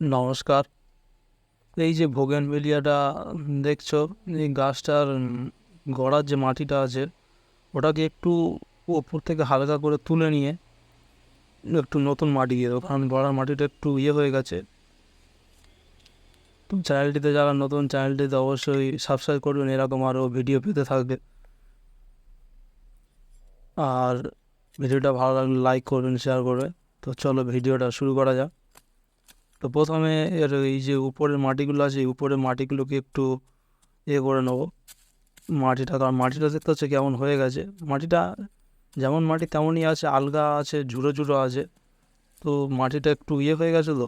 নমস্কার। এই যে ভোগেনভেলিয়াটা দেখছ, এই গাছটার গড়ার যে মাটিটা আছে, ওটাকে একটু ওপর থেকে হালকা করে তুলে নিয়ে একটু নতুন মাটি দিয়ে দেবো, কারণ গড়ার মাটিটা একটু ইয়ে হয়ে গেছে। তো চ্যানেলটিতে যারা নতুন, চ্যানেলটিতে অবশ্যই সাবস্ক্রাইব করবেন, এরকম আরও ভিডিও পেতে থাকবে। আর ভিডিওটা ভালো লাগলে লাইক করবেন শেয়ার করবেন। তো চলো ভিডিওটা শুরু করা যাক। তো প্রথমে এর এই যে উপরের মাটিগুলো আছে, এই উপরের মাটিগুলোকে একটু ইয়ে করে নেব। মাটিটা, কারণ মাটিটা দেখতে হচ্ছে কেমন হয়ে গেছে। মাটিটা যেমন মাটি তেমনই আছে, আলগা আছে, ঝুড়ো ঝুড়ো আছে। তো মাটিটা একটু ইয়ে হয়ে গেছে তো?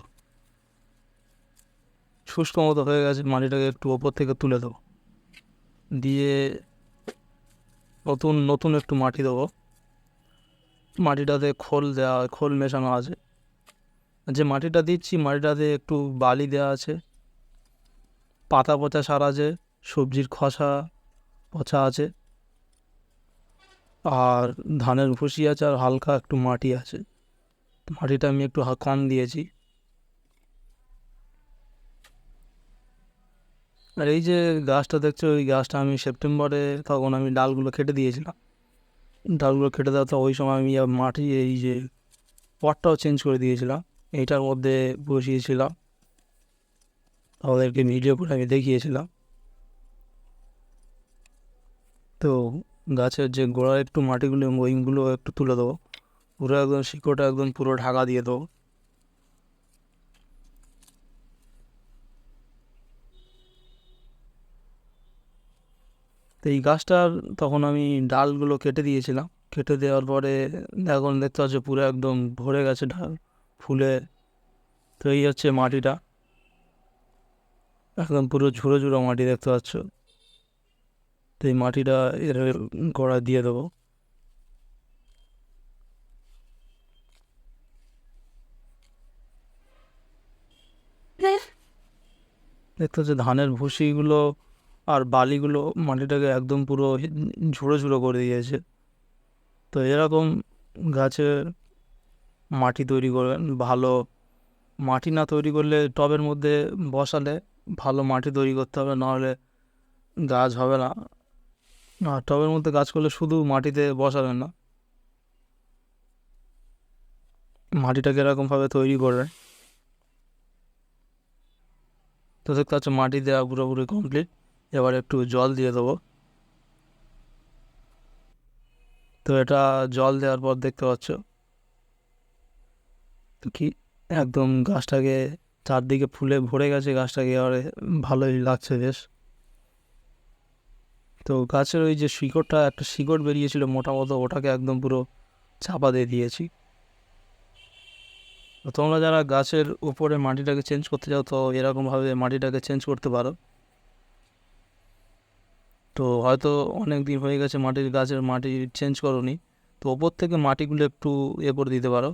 শুষ্ক মতো হয়ে গেছে, মাটিটাকে একটু ওপর থেকে তুলে দেবো। দিয়ে নতুন নতুন একটু মাটি দেবো। মাটিটাতে খোল দেওয়া, খোল মেশানো আছে। যে মাটিটা দিচ্ছি, মাটিটাতে একটু বালি দেওয়া আছে। পাতা পচা সার আছে, সবজির খসা পচা আছে। আর ধানের ভুসি আছে আর হালকা একটু মাটি আছে। মাটিটা আমি একটু কম দিয়েছি। আর এই যে গাছটা দেখছ ওই গাছটা আমি সেপ্টেম্বরে তখন আমি ডালগুলো কেটে দিয়েছিলাম। ডালগুলো কেটে দেওয়া তো ওই সময় আমি মাটি, এই যে পটটাও চেঞ্জ করে দিয়েছিলাম। এইটার মধ্যে বসিয়েছিলাম। আমাদেরকে ভিডিও করে আমি দেখিয়েছিলাম। তো গাছের যে গোড়ার একটু মাটিগুলো ওইগুলো একটু তুলে দেবো। পুরো একদম শিকড়টা একদম পুরো ঢাকা দিয়ে দেবো। তো এই গাছটার তখন আমি ডালগুলো কেটে দিয়েছিলাম। কেটে দেওয়ার পরে এখন দেখতে পাচ্ছ পুরো একদম ভরে গেছে ডাল। ফুলে তো এই হচ্ছে মাটিটা। একদম পুরো ঝুড়ো ঝুড়ো মাটি দেখতে পাচ্ছ। তো এই মাটিটা এর গোড়া দিয়ে দেবো। দেখতে হচ্ছে ধানের ভুসিগুলো আর বালিগুলো মাটিটাকে একদম পুরো ঝুড়ো ঝুড়ো করে দিয়েছে। তো এরকম গাছের মাটি তৈরি করবেন, ভালো মাটি না তৈরি করলে টবের মধ্যে বসালে ভালো মাটি তৈরি করতে হবে, নাহলে গাছ হবে না। আর টবের মধ্যে গাছ করলে শুধু মাটিতে বসাবেন না। মাটিটাকে এরকমভাবে তৈরি করবেন তো দেখতে পাচ্ছ মাটি দেওয়া পুরোপুরি কমপ্লিট এবার একটু জল দিয়ে দেবো। তো এটা জল দেওয়ার পর দেখতে পাচ্ছ কি একদম গাছটাকে চারদিকে ফুলে ভরে গেছে, গাছটাকে এবারে ভালোই লাগছে বেশ। তো গাছের ওই যে শিকড়টা, একটা শিকড় বেরিয়েছিল মোটা মতো, ওটাকে একদম পুরো চাপা দিয়ে দিয়েছি। তো তোমরা যারা গাছের উপরে মাটিটাকে চেঞ্জ করতে চাও, তো এরকমভাবে মাটিটাকে চেঞ্জ করতে পারো। তো হয়তো অনেক দিন হয়ে গেছে মাটির, গাছের মাটি চেঞ্জ করোনি। তো ওপর থেকে মাটিগুলো একটু এ করে দিতে পারো।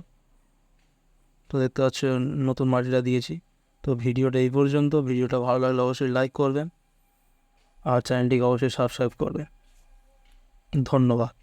তো দেখতে পাচ্ছ, নতুন মাটিটা দিয়েছি। তো ভিডিওটা এই পর্যন্ত। ভিডিওটা ভালো লাগলে অবশ্যই লাইক করবেন। আর চ্যানেলটিকে অবশ্যই সাবস্ক্রাইব করবেন। ধন্যবাদ।